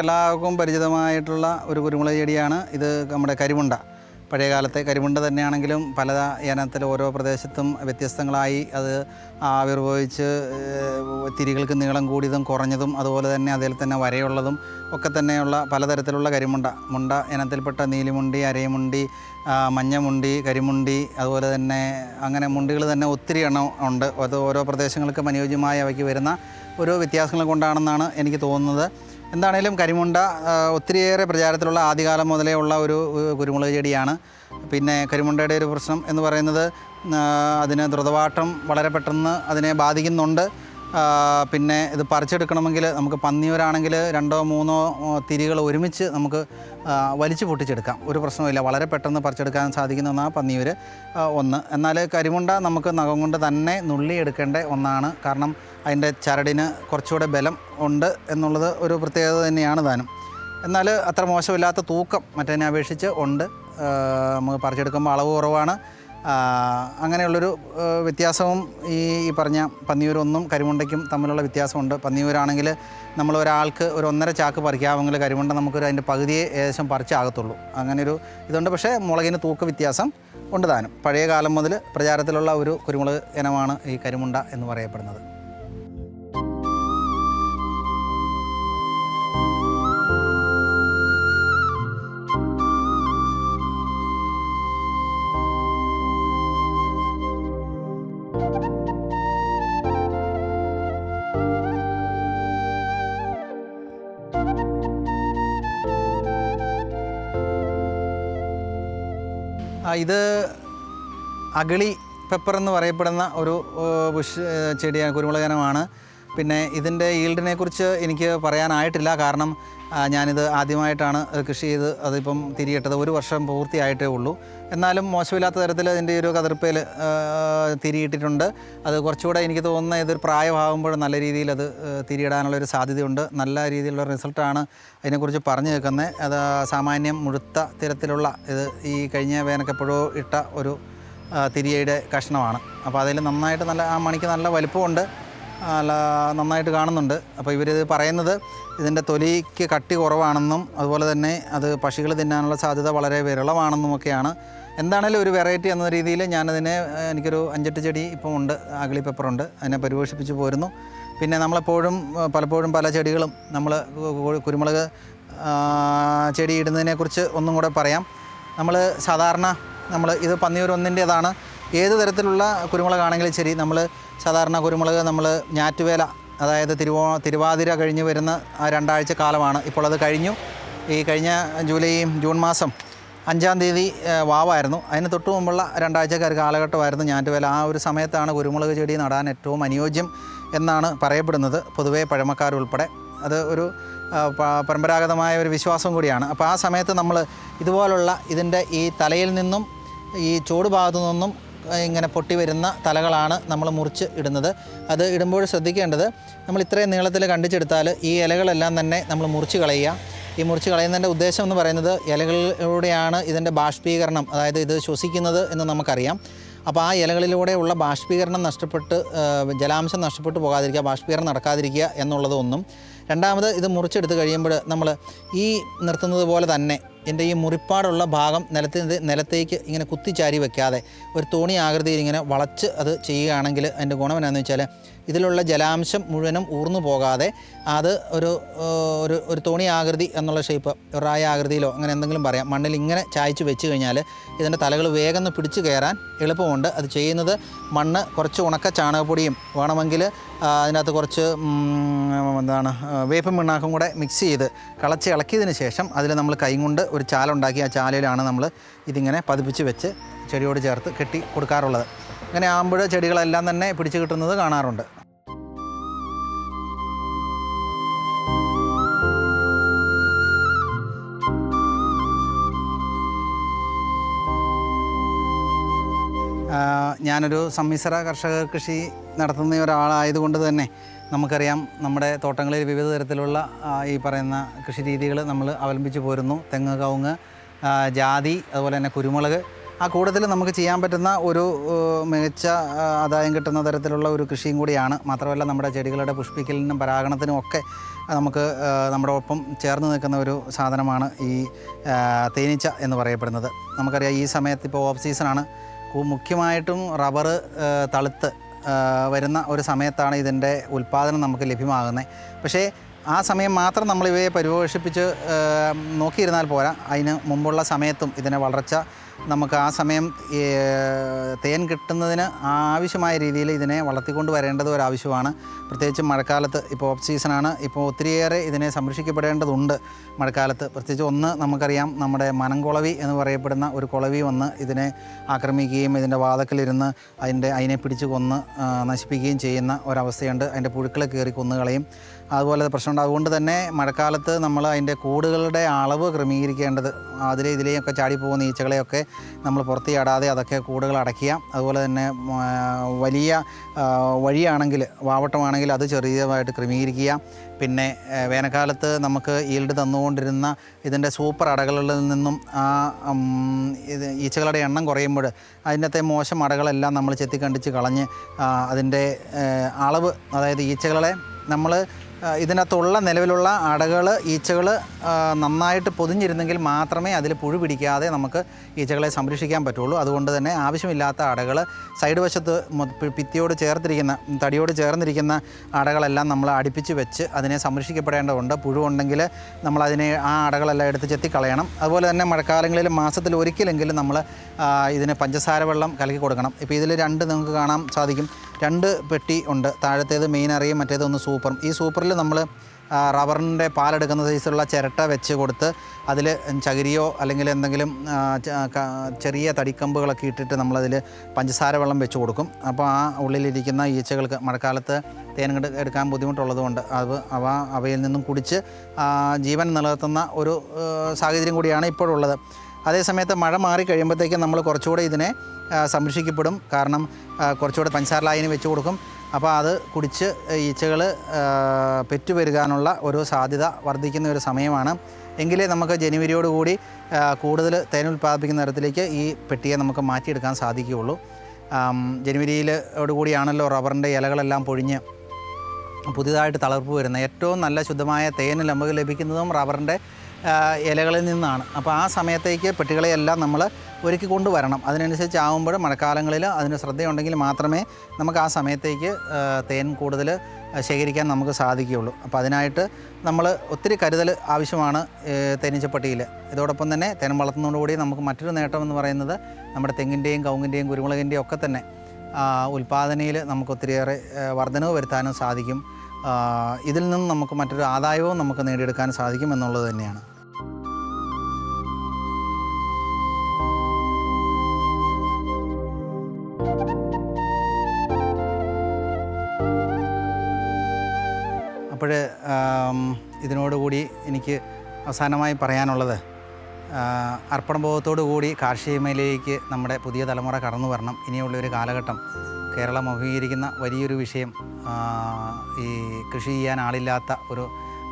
ചെടി നമുക്കെല്ലാവർക്കും പരിചിതമായിട്ടുള്ള ഒരു കുരുമുളക് ചെടിയാണ്. ഇത് നമ്മുടെ കരിമുണ്ട. പഴയ കാലത്തെ കരിമുണ്ട തന്നെയാണെങ്കിലും പല ഇനത്തിൽ ഓരോ പ്രദേശത്തും വ്യത്യസ്തങ്ങളായി അത് ആവിർഭവിച്ച് തിരികൾക്ക് നീളം കൂടിയതും കുറഞ്ഞതും അതുപോലെ തന്നെ അതിൽ തന്നെ വരയുള്ളതും ഒക്കെ തന്നെയുള്ള പലതരത്തിലുള്ള കരിമുണ്ട. മുണ്ട ഇനത്തിൽപ്പെട്ട നീലിമുണ്ടി അരയമുണ്ടി മഞ്ഞമുണ്ടി കരിമുണ്ടി അതുപോലെ തന്നെ അങ്ങനെ മുണ്ടികൾ തന്നെ ഒത്തിരി എണ്ണം ഉണ്ട്. അത് ഓരോ പ്രദേശങ്ങൾക്കും അനുയോജ്യമായി അവയ്ക്ക് വരുന്ന ഓരോ വ്യത്യാസങ്ങൾ കൊണ്ടാണെന്നാണ് എനിക്ക് തോന്നുന്നത്. എന്താണേലും കരിമുണ്ട ഒത്തിരിയേറെ പ്രചാരത്തിലുള്ള ആദ്യകാലം മുതലേ ഉള്ള ഒരു കുരുമുളക് ചെടിയാണ്. പിന്നെ കരിമുണ്ടയുടെ ഒരു പ്രശ്നം എന്ന് പറയുന്നത് അതിന് ദ്രുതവാട്ടം വളരെ പെട്ടെന്ന് അതിനെ ബാധിക്കുന്നുണ്ട്. പിന്നെ ഇത് പറിച്ചെടുക്കണമെങ്കിൽ നമുക്ക് പന്നിയൂരാണെങ്കിൽ രണ്ടോ മൂന്നോ തിരികൾ ഒരുമിച്ച് നമുക്ക് വലിച്ചു പൊട്ടിച്ചെടുക്കാം. ഒരു പ്രശ്നമില്ല വളരെ പെട്ടെന്ന് പറിച്ചെടുക്കാൻ സാധിക്കുന്ന ഒന്നാണ് പന്നിയൂർ ഒന്ന്. എന്നാൽ കരിമുണ്ട നമുക്ക് നഖം കൊണ്ട് തന്നെ നുള്ളിയെടുക്കേണ്ട ഒന്നാണ്. കാരണം അതിന്റെ ചരടിന് കുറച്ചുകൂടെ ബലം ഉണ്ട് എന്നുള്ളത് ഒരു പ്രത്യേകത തന്നെയാണ് താനും. എന്നാൽ അത്ര മോശമില്ലാത്ത തൂക്കം മറ്റതിനെ അപേക്ഷിച്ച് ഉണ്ട്. നമുക്ക് പറിച്ചെടുക്കുമ്പോൾ അളവ് കുറവാണ്. അങ്ങനെയുള്ളൊരു വ്യത്യാസവും ഈ ഈ പറഞ്ഞ പന്നിയൂരൊന്നും കരിമുണ്ടയ്ക്കും തമ്മിലുള്ള വ്യത്യാസമുണ്ട്. പന്നിയൂരാണെങ്കിൽ നമ്മൾ ഒരാൾക്ക് ഒരു ഒന്നര ചാക്ക് പറിക്കാമെങ്കിൽ കരിമുണ്ട നമുക്കൊരു അതിന്റെ പകുതിയെ ഏകദേശം പറിച്ചാകത്തുള്ളൂ. അങ്ങനെയൊരു ഇതുണ്ട്. പക്ഷേ മുളകിന് തൂക്ക് വ്യത്യാസം ഉണ്ട് താനും. പഴയ കാലം മുതൽ പ്രചാരത്തിലുള്ള ഒരു കുരുമുളക് ഇനമാണ് ഈ കരിമുണ്ട എന്ന് പറയപ്പെടുന്നത്. ഇത് അഗളി പെപ്പർ എന്ന് പറയപ്പെടുന്ന ഒരു ബുഷ് ചെടിയാണ് കുരുമുളക് ഇനമാണ്. പിന്നെ ഇതിന്റെ ഈൽഡിനെ കുറിച്ച് എനിക്ക് പറയാനായിട്ടില്ല. കാരണം ഞാനിത് ആദ്യമായിട്ടാണ് കൃഷി ചെയ്ത് അതിപ്പം തിരിയിട്ടത്. ഒരു വർഷം പൂർത്തിയായിട്ടേ ഉള്ളൂ. എന്നാലും മോശമില്ലാത്ത തരത്തിൽ അതിന്റെ ഒരു കതിർപ്പയിൽ തിരിയിട്ടിട്ടുണ്ട്. അത് കുറച്ചുകൂടെ എനിക്ക് തോന്നുന്ന ഇതൊരു പ്രായമാകുമ്പോൾ നല്ല രീതിയിൽ അത് തിരിയിടാനുള്ള ഒരു സാധ്യതയുണ്ട്. നല്ല രീതിയിലുള്ള റിസൾട്ടാണ് അതിനെക്കുറിച്ച് പറഞ്ഞു കേൾക്കുന്നത്. അത് സാമാന്യം മുഴുത്ത തരത്തിലുള്ള ഇത് ഈ കഴിഞ്ഞ വേനക്കെപ്പോഴോ ഇട്ട ഒരു തിരിയയുടെ കഷ്ണമാണ്. അപ്പോൾ അതിൽ നന്നായിട്ട് നല്ല ആ മണിക്ക് നല്ല വലിപ്പമുണ്ട്. നന്നായിട്ട് കാണുന്നുണ്ട്. അപ്പോൾ ഇവരിത് പറയുന്നത് ഇതിന്റെ തൊലിക്ക് കട്ടി കുറവാണെന്നും അതുപോലെ തന്നെ അത് പക്ഷികൾ തിന്നാനുള്ള സാധ്യത വളരെ വിരളമാണെന്നും ഒക്കെയാണ് എന്താണേലും ഒരു വെറൈറ്റി എന്ന രീതിയിൽ ഞാനതിനെ എനിക്കൊരു അഞ്ചെട്ട് ചെടി ഇപ്പം ഉണ്ട് അഗളി പെപ്പറുണ്ട് അതിനെ പരിപോഷിപ്പിച്ച് പോരുന്നു. പിന്നെ നമ്മളെപ്പോഴും പലപ്പോഴും പല ചെടികളും നമ്മൾ കുരുമുളക് ചെടി ഇടുന്നതിനെക്കുറിച്ച് ഒന്നും കൂടെ പറയാം. നമ്മൾ സാധാരണ നമ്മൾ ഇത് പന്നിയൂർ ഒന്നിന്റേതാണ്. ഏത് തരത്തിലുള്ള കുരുമുളകാണെങ്കിലും ശരി നമ്മൾ സാധാരണ കുരുമുളക് നമ്മൾ ഞാറ്റുവേല അതായത് തിരുവോ തിരുവാതിര കഴിഞ്ഞ് വരുന്ന ആ രണ്ടാഴ്ച കാലമാണ്. ഇപ്പോൾ അത് കഴിഞ്ഞു. ഈ കഴിഞ്ഞ ജൂലൈ ജൂൺ മാസം അഞ്ചാം തീയതി വാവായിരുന്നു. അതിന് തൊട്ട് മുമ്പുള്ള രണ്ടാഴ്ചക്കാർ കാലഘട്ടമായിരുന്നു ഞാറ്റുവേല. ആ ഒരു സമയത്താണ് കുരുമുളക് ചെടി നടാൻ ഏറ്റവും അനുയോജ്യം എന്നാണ് പറയപ്പെടുന്നത് പൊതുവേ പഴമക്കാരുൾപ്പെടെ. അത് ഒരു പരമ്പരാഗതമായ ഒരു വിശ്വാസം കൂടിയാണ്. അപ്പോൾ ആ സമയത്ത് നമ്മൾ ഇതുപോലുള്ള ഇതിന്റെ ഈ തലയിൽ നിന്നും ഈ ചൂട് ഭാഗത്തു നിന്നും ഇങ്ങനെ പൊട്ടി വരുന്ന തലകളാണ് നമ്മൾ മുറിച്ച് ഇടുന്നത്. അത് ഇടുമ്പോൾ ശ്രദ്ധിക്കേണ്ടത് നമ്മൾ ഇത്രയും നീളത്തിൽ കണ്ടിച്ചെടുത്താൽ ഈ ഇലകളെല്ലാം തന്നെ നമ്മൾ മുറിച്ച് കളയുക. ഈ മുറിച്ച് കളയുന്നതിന്റെ ഉദ്ദേശം എന്ന് പറയുന്നത് ഇലകളിലൂടെയാണ് ഇതിന്റെ ബാഷ്പീകരണം അതായത് ഇത് ശ്വസിക്കുന്നത് എന്ന് നമുക്കറിയാം. അപ്പോൾ ആ ഇലകളിലൂടെയുള്ള ബാഷ്പീകരണം നഷ്ടപ്പെട്ട് ജലാംശം നഷ്ടപ്പെട്ടു പോകാതിരിക്കുക ബാഷ്പീകരണം നടക്കാതിരിക്കുക എന്നുള്ളത് ഒന്നും രണ്ടാമത് ഇത് മുറിച്ചെടുത്ത് കഴിയുമ്പോൾ നമ്മൾ ഈ നിർത്തുന്നത് പോലെ തന്നെ എന്റെ ഈ മുറിപ്പാടുള്ള ഭാഗം നിലത്ത് നിലത്തേക്ക് ഇങ്ങനെ കുത്തിച്ചാരി വെക്കാതെ ഒരു തോണി ആകൃതിയിൽ ഇങ്ങനെ വളച്ച് അത് ചെയ്യുകയാണെങ്കിൽ അതിന്റെ ഗുണം എന്നാന്ന് വെച്ചാൽ ഇതിലുള്ള ജലാംശം മുഴുവനും ഊർന്നു പോകാതെ അത് ഒരു ഒരു ഒരു തോണി ആകൃതി എന്നുള്ള ഷേപ്പ് റായ ആകൃതിയിലോ അങ്ങനെ എന്തെങ്കിലും പറയാം. മണ്ണിൽ ഇങ്ങനെ ചായച്ച് വെച്ച് കഴിഞ്ഞാൽ ഇതിന്റെ തലകൾ വേഗം പിടിച്ചു കയറാൻ എളുപ്പമുണ്ട്. അത് ചെയ്യുന്നത് മണ്ണ് കുറച്ച് ഉണക്ക ചാണകപ്പൊടിയും വേണമെങ്കിൽ അതിനകത്ത് കുറച്ച് എന്താണ് വേപ്പും പിണ്ണാക്കും കൂടെ മിക്സ് ചെയ്ത് കളച്ച് ഇളക്കിയതിന് ശേഷം അതിൽ നമ്മൾ കൈ കൊണ്ട് ഒരു ചാലുണ്ടാക്കി. ആ ചാലയിലാണ് നമ്മൾ ഇതിങ്ങനെ പതിപ്പിച്ച് വെച്ച് ചെടിയോട് ചേർത്ത് കെട്ടി കൊടുക്കാറുള്ളത്. അങ്ങനെ ആകുമ്പോൾ ചെടികളെല്ലാം തന്നെ പിടിച്ച് കിട്ടുന്നത് കാണാറുണ്ട്. ഞാനൊരു സമ്മിശ്ര കർഷക കൃഷി നടത്തുന്ന ഒരാളായതുകൊണ്ട് തന്നെ നമുക്കറിയാം നമ്മുടെ തോട്ടങ്ങളിൽ വിവിധ തരത്തിലുള്ള ഈ പറയുന്ന കൃഷി രീതികൾ നമ്മൾ അവലംബിച്ച് പോരുന്നു. തെങ്ങ് കവുങ്ങ് ജാതി അതുപോലെ തന്നെ കുരുമുളക്. ആ കൂടുതൽ നമുക്ക് ചെയ്യാൻ പറ്റുന്ന ഒരു മികച്ച ആദായം കിട്ടുന്ന തരത്തിലുള്ള ഒരു കൃഷിയും കൂടിയാണ്. മാത്രമല്ല നമ്മുടെ ചെടികളുടെ പുഷ്പിക്കലിനും പരാഗണത്തിനും ഒക്കെ നമുക്ക് നമ്മുടെ ഒപ്പം ചേർന്ന് നിൽക്കുന്ന ഒരു സാധനമാണ് ഈ തേനീച്ച എന്ന് പറയപ്പെടുന്നത്. നമുക്കറിയാം ഈ സമയത്ത് ഇപ്പോൾ ഓഫ് സീസണാണ്. മുഖ്യമായിട്ടും റബ്ബർ തളുത്ത് വരുന്ന ഒരു സമയത്താണ് ഇതിന്റെ ഉൽപ്പാദനം നമുക്ക് ലഭ്യമാകുന്നത്. പക്ഷേ ആ സമയം മാത്രം നമ്മൾ പരിപോഷിപ്പിച്ച് നോക്കിയിരുന്നാൽ പോരാ. അതിന് മുമ്പുള്ള സമയത്തും ഇതിനെ വളർച്ച നമുക്ക് ആ സമയം തേൻ കിട്ടുന്നതിന് ആവശ്യമായ രീതിയിൽ ഇതിനെ വളർത്തിക്കൊണ്ട് വരേണ്ടത് ഒരാവശ്യമാണ്. പ്രത്യേകിച്ച് മഴക്കാലത്ത് ഇപ്പോൾ ഓഫ് സീസണാണ് ഇപ്പോൾ ഒത്തിരിയേറെ ഇതിനെ സംരക്ഷിക്കപ്പെടേണ്ടതുണ്ട് മഴക്കാലത്ത്. പ്രത്യേകിച്ച് ഒന്ന് നമുക്കറിയാം നമ്മുടെ മനംകുളവി എന്ന് പറയപ്പെടുന്ന ഒരു കുളവി വന്ന് ഇതിനെ ആക്രമിക്കുകയും ഇതിന്റെ വാതക്കിലിരുന്ന് അതിന്റെ അതിനെ പിടിച്ച് കൊന്ന് നശിപ്പിക്കുകയും ചെയ്യുന്ന ഒരവസ്ഥയുണ്ട്. അതിന്റെ പുഴുക്കളെ കയറി കൊന്നുകളയും. അതുപോലെ പ്രശ്നമുണ്ട് അതുകൊണ്ട് തന്നെ മഴക്കാലത്ത് നമ്മൾ അതിന്റെ കൂടുകളുടെ അളവ് ക്രമീകരിക്കേണ്ടത് അതിലെ ഇതിലെയൊക്കെ ചാടിപ്പോകുന്ന ഈച്ചകളെയൊക്കെ നമ്മൾ പുറത്ത് ചാടാതെ അതൊക്കെ കൂടുകൾ അടയ്ക്കുക. അതുപോലെ തന്നെ വലിയ വഴിയാണെങ്കിൽ വാവട്ടമാണെങ്കിൽ അത് ചെറിയതായിട്ട് ക്രമീകരിക്കുക. പിന്നെ വേനൽക്കാലത്ത് നമുക്ക് ഈൽഡ് തന്നുകൊണ്ടിരുന്ന ഇതിന്റെ സൂപ്പർ അടകളിൽ നിന്നും ആ ഇത് ഈച്ചകളുടെ എണ്ണം കുറയുമ്പോൾ അതിനകത്തെ മോശം അടകളെല്ലാം നമ്മൾ ചെത്തിക്കണ്ടിച്ച് കളഞ്ഞ് ആ, അതിന്റെ അളവ് അതായത് ഈച്ചകളെ നമ്മൾ ഇതിനകത്തുള്ള നിലവിലുള്ള അടകൾ ഈച്ചകൾ നന്നായിട്ട് പൊതിഞ്ഞിരുന്നെങ്കിൽ മാത്രമേ അതിൽ പുഴു പിടിക്കാതെ നമുക്ക് ഈച്ചകളെ സംരക്ഷിക്കാൻ പറ്റുള്ളൂ. അതുകൊണ്ട് തന്നെ ആവശ്യമില്ലാത്ത അടകൾ സൈഡ് വശത്ത് ഭിത്തിയോട് ചേർത്തിരിക്കുന്ന തടിയോട് ചേർന്നിരിക്കുന്ന അടകളെല്ലാം നമ്മൾ അടുപ്പിച്ച് വെച്ച് അതിനെ സംരക്ഷിക്കപ്പെടേണ്ടതുണ്ട്. പുഴുവുണ്ടെങ്കിൽ നമ്മൾ അതിനെ ആ അടകളെല്ലാം എടുത്ത് ചെത്തിക്കളയണം അതുപോലെ തന്നെ മഴക്കാലങ്ങളിൽ മാസത്തിൽ ഒരിക്കലെങ്കിലും നമ്മൾ ഇതിന് പഞ്ചസാര വെള്ളം കലക്കി കൊടുക്കണം. ഇപ്പോൾ ഇതിൽ രണ്ട് നിങ്ങൾക്ക് കാണാൻ സാധിക്കും. രണ്ട് പെട്ടി ഉണ്ട്. താഴത്തേത് മെയിൻ അറിയും മറ്റേത് ഒന്ന് സൂപ്പറും. ഈ സൂപ്പറിൽ നമ്മൾ റബ്ബറിന്റെ പാലെടുക്കുന്ന സൈസുള്ള ചിരട്ട വെച്ച് കൊടുത്ത് അതിൽ ചകിരിയോ അല്ലെങ്കിൽ എന്തെങ്കിലും ചെറിയ തടിക്കമ്പുകളൊക്കെ ഇട്ടിട്ട് നമ്മളതിൽ പഞ്ചസാര വെള്ളം വെച്ച് കൊടുക്കും. അപ്പോൾ ആ ഉള്ളിലിരിക്കുന്ന ഈച്ചകൾക്ക് മഴക്കാലത്ത് തേൻ എടുക്കാൻ ബുദ്ധിമുട്ടുള്ളതുകൊണ്ട് അത് അവ അവയിൽ നിന്നും കുടിച്ച് ജീവൻ നിലനിർത്തുന്ന ഒരു സാഹചര്യം കൂടിയാണ് ഇപ്പോഴുള്ളത്. അതേസമയത്ത് മഴ മാറി കഴിയുമ്പോഴത്തേക്കും നമ്മൾ കുറച്ചുകൂടെ ഇതിനെ സംരക്ഷിക്കപ്പെടും. കാരണം കുറച്ചുകൂടെ പഞ്ചസാര ലായനി വെച്ച് കൊടുക്കും. അപ്പോൾ അത് കുടിച്ച് ഈച്ചകൾ പെറ്റുപെരുകാനുള്ള ഒരു സാധ്യത വർദ്ധിക്കുന്ന ഒരു സമയമാണ്. എങ്കിലേ നമുക്ക് ജനുവരിയോടുകൂടി കൂടുതൽ തേൻ ഉൽപ്പാദിപ്പിക്കുന്ന തരത്തിലേക്ക് ഈ പെട്ടിയെ നമുക്ക് മാറ്റിയെടുക്കാൻ സാധിക്കുകയുള്ളൂ. ജനുവരിയിലോടുകൂടിയാണല്ലോ റബ്ബറിന്റെ ഇലകളെല്ലാം പൊഴിഞ്ഞ് പുതിയതായിട്ട് തളർപ്പ് വരുന്നത്. ഏറ്റവും നല്ല ശുദ്ധമായ തേൻ നമുക്ക് ലഭിക്കുന്നതും റബ്ബറിന്റെ ഇലകളിൽ നിന്നാണ്. അപ്പോൾ ആ സമയത്തേക്ക് പെട്ടികളെയെല്ലാം നമ്മൾ ഒരുക്കി കൊണ്ടുവരണം അതിനനുസരിച്ച് ആകുമ്പോൾ മഴക്കാലങ്ങളിൽ അതിന് ശ്രദ്ധയുണ്ടെങ്കിൽ മാത്രമേ നമുക്ക് ആ സമയത്തേക്ക് തേൻ കൂടുതൽ ശേഖരിക്കാൻ നമുക്ക് സാധിക്കുകയുള്ളൂ. അപ്പോൾ അതിനായിട്ട് നമ്മൾ ഒത്തിരി കരുതൽ ആവശ്യമാണ് തേനീച്ചപ്പട്ടിയിൽ. ഇതോടൊപ്പം തന്നെ തേൻ വളർത്തുന്നതോടുകൂടി നമുക്ക് മറ്റൊരു നേട്ടം എന്ന് പറയുന്നത് നമ്മുടെ തെങ്ങിന്റെയും കവുങ്ങിന്റെയും കുരുമുളകിന്റെയും ഒക്കെ തന്നെ ഉൽപ്പാദനയിൽ നമുക്ക് ഒത്തിരിയേറെ വർധനവ് വരുത്താനും സാധിക്കും. ഇതിൽ നിന്ന് നമുക്ക് മറ്റൊരു ആദായവും നമുക്ക് നേടിയെടുക്കാൻ സാധിക്കും എന്നുള്ളത് തന്നെയാണ്. എനിക്ക് അവസാനമായി പറയാനുള്ളത് അർപ്പണബോധത്തോടു കൂടി കാർഷിക മേഖലയിലേക്ക് നമ്മുടെ പുതിയ തലമുറ കടന്നു വരണം. ഇനിയുള്ള ഒരു കാലഘട്ടം കേരളം അഭിമുഖീകരിക്കുന്ന വലിയൊരു വിഷയം ഈ കൃഷി ചെയ്യാൻ ആളില്ലാത്ത ഒരു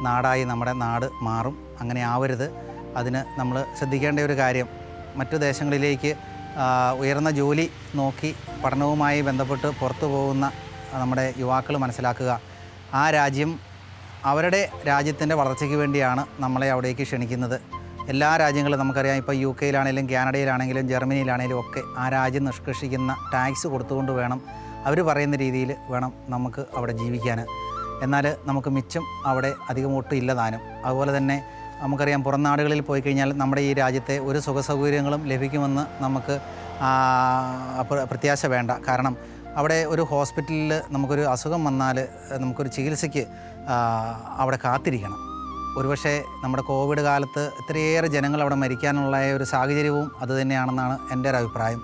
നാടായി നമ്മുടെ നാട് മാറും. അങ്ങനെ ആവരുത്. അതിന് നമ്മൾ ശ്രദ്ധിക്കേണ്ട ഒരു കാര്യം മറ്റു ദേശങ്ങളിലേക്ക് ഉയർന്ന ജോലി നോക്കി പഠനവുമായി ബന്ധപ്പെട്ട് പുറത്തു പോകുന്ന നമ്മുടെ യുവാക്കൾ മനസ്സിലാക്കുക. ആ രാജ്യം അവരുടെ രാജ്യത്തിന്റെ വളർച്ചയ്ക്ക് വേണ്ടിയാണ് നമ്മളെ അവിടേക്ക് ക്ഷണിക്കുന്നത്. എല്ലാ രാജ്യങ്ങളും നമുക്കറിയാം ഇപ്പോൾ യു കെയിലാണെങ്കിലും കാനഡയിലാണെങ്കിലും ജർമ്മനിയിലാണെങ്കിലും ഒക്കെ ആ രാജ്യം നിഷ്കർഷിക്കുന്ന ടാക്സ് കൊടുത്തുകൊണ്ട് വേണം അവർ പറയുന്ന രീതിയിൽ വേണം നമുക്ക് അവിടെ ജീവിക്കാൻ. എന്നാൽ നമുക്ക് മിച്ചം അവിടെ അധികം ഒട്ടും ഇല്ല താനും. അതുപോലെ തന്നെ നമുക്കറിയാം പുറം നാടുകളിൽ പോയി കഴിഞ്ഞാൽ നമ്മുടെ ഈ രാജ്യത്തെ ഒരു സുഖ സൗകര്യങ്ങളും ലഭിക്കുമെന്ന് നമുക്ക് പ്രത്യാശ വേണ്ട. കാരണം അവിടെ ഒരു ഹോസ്പിറ്റലിൽ നമുക്കൊരു അസുഖം വന്നാൽ നമുക്കൊരു ചികിത്സയ്ക്ക് അവിടെ കാത്തിരിക്കണം. ഒരുപക്ഷെ നമ്മുടെ കോവിഡ് കാലത്ത് ഇത്രയേറെ ജനങ്ങൾ അവിടെ മരിക്കാനുള്ള ഒരു സാഹചര്യവും അതുതന്നെയാണെന്നാണ് എന്റെ ഒരു അഭിപ്രായം.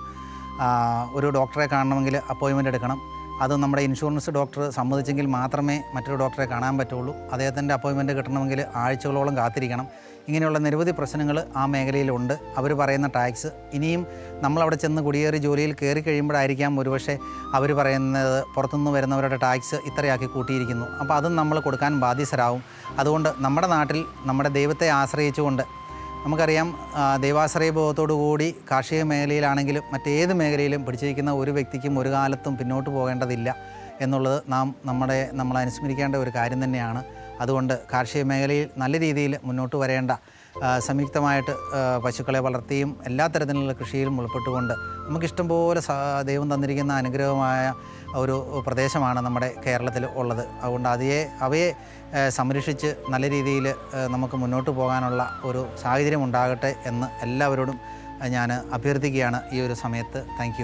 ഒരു ഡോക്ടറെ കാണണമെങ്കിൽ അപ്പോയിൻമെന്റ് എടുക്കണം. അത് നമ്മുടെ ഇൻഷുറൻസ് ഡോക്ടർ സമ്മതിച്ചെങ്കിൽ മാത്രമേ മറ്റൊരു ഡോക്ടറെ കാണാൻ പറ്റുള്ളൂ. അദ്ദേഹത്തിന്റെ അപ്പോയിൻമെന്റ് കിട്ടണമെങ്കിൽ ആഴ്ചകളോളം കാത്തിരിക്കണം. ഇങ്ങനെയുള്ള നിരവധി പ്രശ്നങ്ങൾ ആ മേഖലയിലുണ്ട്. അവർ പറയുന്ന ടാക്സ്. ഇനിയും നമ്മളവിടെ ചെന്ന് കുടിയേറി ജോലിയിൽ കയറി കഴിയുമ്പോഴായിരിക്കാം ഒരുപക്ഷെ അവർ പറയുന്നത് പുറത്തുനിന്ന് വരുന്നവരുടെ ടാക്സ് ഇത്രയാക്കി കൂട്ടിയിരിക്കുന്നു. അപ്പോൾ അതും നമ്മൾ കൊടുക്കാൻ ബാധ്യസ്ഥരാകും അതുകൊണ്ട് നമ്മുടെ നാട്ടിൽ നമ്മുടെ ദൈവത്തെ ആശ്രയിച്ചുകൊണ്ട് നമുക്കറിയാം ദൈവാശ്രയബോധത്തോടു കൂടി കാർഷിക മേഖലയിലാണെങ്കിലും മറ്റേത് മേഖലയിലും പിടിച്ചിരിക്കുന്ന ഒരു വ്യക്തിക്കും ഒരു കാലത്തും പിന്നോട്ട് പോകേണ്ടതില്ല എന്നുള്ളത് നാം നമ്മുടെ നമ്മൾ അനുസ്മരിക്കേണ്ട ഒരു കാര്യം തന്നെയാണ്. അതുകൊണ്ട് കാർഷിക മേഖലയിൽ നല്ല രീതിയിൽ മുന്നോട്ട് വരേണ്ട സംയുക്തമായിട്ട് പശുക്കളെ വളർത്തിയും എല്ലാ തരത്തിലുള്ള കൃഷിയിലും ഉൾപ്പെട്ടുകൊണ്ട് നമുക്കിഷ്ടംപോലെ പോലെ ദൈവം തന്നിരിക്കുന്ന അനുഗ്രഹമായ ഒരു പ്രദേശമാണ് നമ്മുടെ കേരളത്തിൽ ഉള്ളത്. അതുകൊണ്ട് അതിയെ അവയെ സംരക്ഷിച്ച് നല്ല രീതിയിൽ നമുക്ക് മുന്നോട്ട് പോകാനുള്ള ഒരു സാഹചര്യം ഉണ്ടാകട്ടെ എന്ന് എല്ലാവരോടും ഞാൻ അഭ്യർത്ഥിക്കുകയാണ് ഈ ഒരു സമയത്ത്. താങ്ക്